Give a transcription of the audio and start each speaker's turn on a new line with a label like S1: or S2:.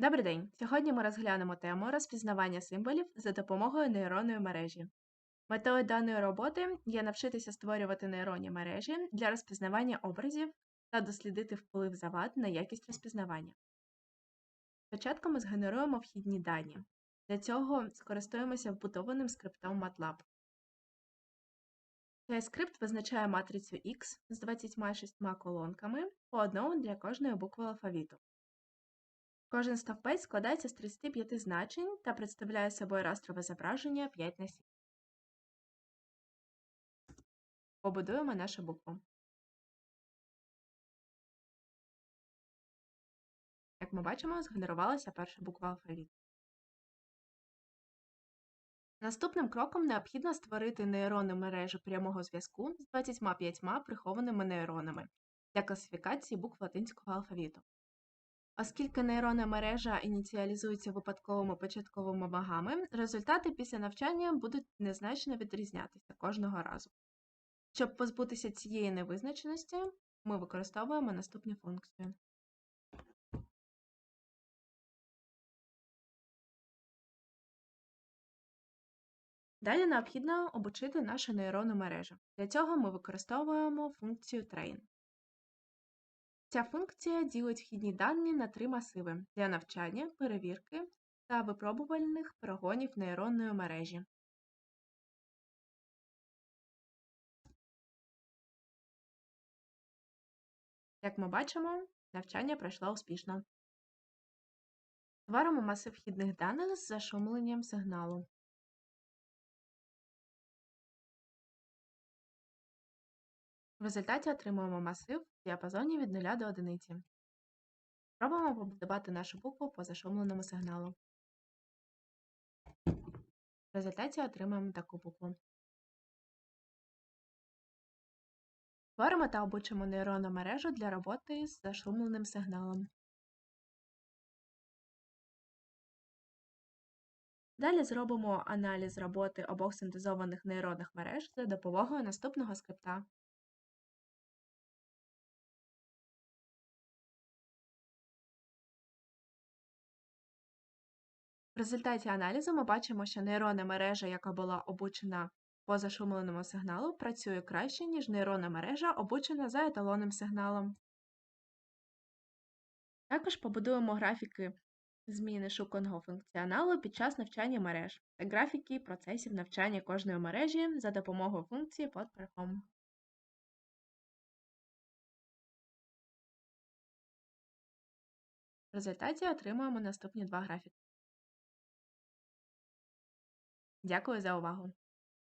S1: Добрий день! Сьогодні ми розглянемо тему розпізнавання символів за допомогою нейронної мережі. Метою даної роботи є навчитися створювати нейронні мережі для розпізнавання образів та дослідити вплив завад на якість розпізнавання. Спочатку ми згенеруємо вхідні дані. Для цього скористуємося вбудованим скриптом MATLAB. Цей скрипт визначає матрицю X з 26 колонками по одному для кожної букви алфавіту. Кожен стовпець складається з 35 значень та представляє собою растрове зображення 5 на 7. Побудуємо нашу букву. Як ми бачимо, згенерувалася перша буква алфавіту. Наступним кроком необхідно створити нейронну мережу прямого зв'язку з 25 прихованими нейронами для класифікації букв латинського алфавіту. Оскільки нейронна мережа ініціалізується випадковими початковими вагами, результати після навчання будуть незначно відрізнятися кожного разу. Щоб позбутися цієї невизначеності, ми використовуємо наступні функції. Далі необхідно обучити нашу нейронну мережу. Для цього ми використовуємо функцію Train. Ця функція ділить вхідні дані на три масиви для навчання, перевірки та випробувальних прогонів нейронної мережі. Як ми бачимо, навчання пройшло успішно. Створимо масив вхідних даних з зашумленням сигналу. В результаті отримуємо масив в діапазоні від 0 до 1. Спробуємо побудувати нашу букву по зашумленому сигналу. В результаті отримаємо таку букву. Створимо та обучимо нейронну мережу для роботи з зашумленим сигналом. Далі зробимо аналіз роботи обох синтезованих нейронних мереж за допомогою наступного скрипта. Результаті аналізу ми бачимо, що нейронна мережа, яка була обучена по зашумленому сигналу, працює краще, ніж нейронна мережа, обучена за еталонним сигналом. Також побудуємо графіки зміни шуканого функціоналу під час навчання мереж та графіки процесів навчання кожної мережі за допомогою функції под PodPerform. В результаті отримуємо наступні два графіки. Дякую за увагу!